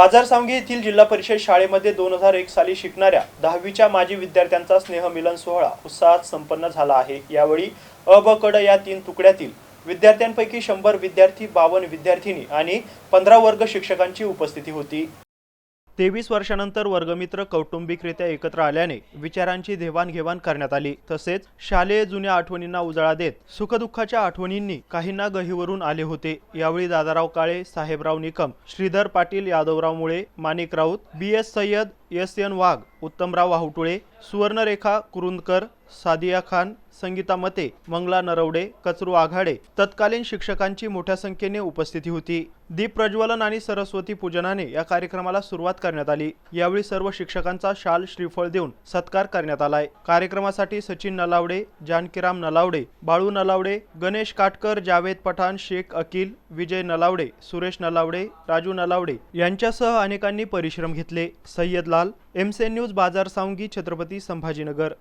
बाजार सांगवी येथील जिल्हा परिषद शाळेमध्ये दोन हजार एक साली शिकणाऱ्या दहावीच्या माजी विद्यार्थ्यांचा स्नेहमिलन सोहळा उत्साहात संपन्न झाला आहे. यावेळी अ ब कड या तीन तुकड्यातील विद्यार्थ्यांपैकी शंभर विद्यार्थी बावन्न विद्यार्थिनी आणि पंधरा वर्ग शिक्षकांची उपस्थिती होती. तेवीस वर्षानंतर वर्गमित्र कौटुंबिकरित्या एकत्र आल्याने विचारांची देवाणघेवाण करण्यात आली. तसेच शालेय जुन्या आठवणींना उजाळा देत सुखदुःखाच्या आठवणींनी काहींना गहीवरून आले होते. यावेळी दादाराव काळे Sahebrao Nikam Shridhar Patil Yadavrao Mule Manik Raut B S Sayyad S N Wagh Uttamrao Wahutule Suvarnarekha Kurundkar Sadiya Khan Sangeeta Mate Mangala Narwade Kachru Aghade तत्कालीन शिक्षकांची मोठ्या संख्येने उपस्थिती होती. दीप प्रज्वलन आणि सरस्वती पूजनाने या कार्यक्रमाला सुरुवात करण्यात आली. यावेळी सर्व शिक्षकांचा शाल श्रीफळ देऊन सत्कार करण्यात आलाय. कार्यक्रमासाठी सचिन नलावडे जानकीराम नलावडे बाळू नलावडे गणेश काटकर जावेद पठाण शेख अकिल विजय नलावडे सुरेश नलावडे राजू नलावडे यांच्यासह अनेकांनी परिश्रम घेतले. सय्यद लाल एमसेन न्यूज बाजार सावंगी छत्रपती संभाजीनगर.